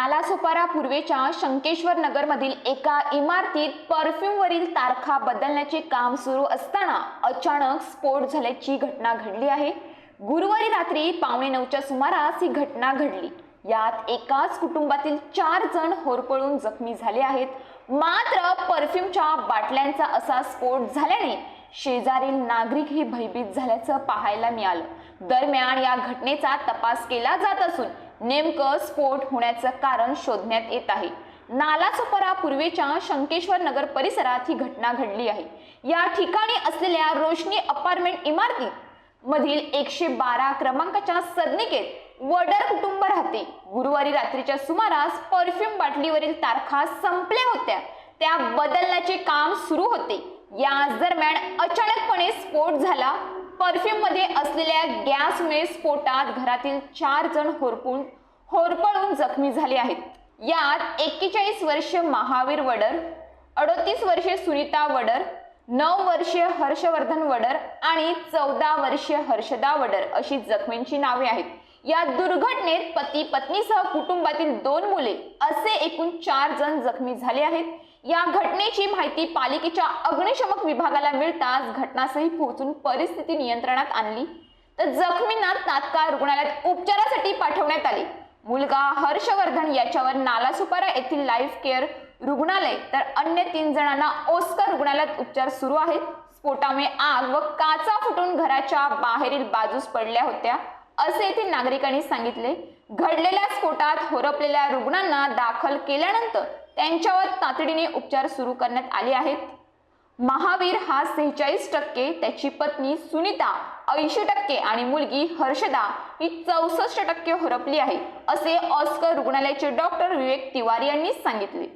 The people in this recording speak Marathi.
नालासोपारा पूर्वेच्या शंकेश्वर नगरमधील एका इमारतीत परफ्यूमवरील तारखा बदलण्याचे काम सुरू असताना अचानक स्फोट झाल्याची घटना घडली आहे. गुरुवारी रात्री पावणे नऊच्या सुमारास ही घटना घडली. यात एकाच कुटुंबातील चार जण होरपळून जखमी झाले आहेत. मात्र परफ्यूमच्या बाटल्यांचा असा स्फोट झाल्याने शेजारील नागरिकही भयभीत झाल्याचं पाहायला मिळालं. दरम्यान या घटनेचा तपास केला जात असून नेमकं स्फोट होण्याचं कारण शोधण्यात येत आहे. नालासोपारा पूर्वेच्या शंकेश्वर नगर परिसरात ही घटना घडली आहे. या ठिकाणी असलेल्या रोशनी अपार्टमेंट इमारती मधील एकशे बारा क्रमांकाच्या सदनिकेत वडर कुटुंब राहते. गुरुवारी रात्रीच्या सुमारास परफ्यूम बाटलीवरील तारखा संपल्या होत्या. त्या बदलण्याचे काम सुरू होते. या दरम्यान अचानकपणे स्फोट झाला. परफ्यूममध्ये असलेल्या गॅसमुळे स्फोटात घरातील चार जण होरपून होरपळून जखमी झाले आहेत. यात एक्केचाळीस वर्ष महावीर वडर अडोतीस वर्षे सुनीता वडर नऊ वर्षीय हर्षवर्धन वडर आणि चौदा वर्षीय हर्षदा वडर अशी जखमींची नावे आहेत. या दुर्घटनेत पती पत्नीसह कुटुंबातील दोन मुले असे एकूण चार जण जखमी झाले आहेत. या घटनेची माहिती पालिकेच्या अग्निशमक विभागाला मिळताच घटनास्थळी पोहोचून परिस्थिती नियंत्रणात आणली. तर जखमींना तात्काळ रुग्णालयात उपचारासाठी पाठवण्यात आले. मुलगा हर्षवर्धन याच्यावर नालासुपारा येथील लाईफ केअर रुग्णालय तर अन्य तीन जणांना ओस्कर रुग्णालयात उपचार सुरू आहेत. स्फोटामुळे आग व काचा फुटून घराच्या बाहेरील बाजूस पडल्या होत्या. असे येथील नागरिकांनी सांगितले. घडलेल्या स्फोटात होरपलेल्या रुग्णांना दाखल केल्यानंतर त्यांच्यावर तातडीने उपचार सुरू करण्यात आले आहेत. महावीर हा सेहेचाळीस टक्के त्याची पत्नी सुनीता ऐंशी टक्के आणि मुलगी हर्षदा ही चौसष्ट टक्के होरपली आहे असे ऑस्कर रुग्णालयाचे डॉक्टर विवेक तिवारी यांनी सांगितले.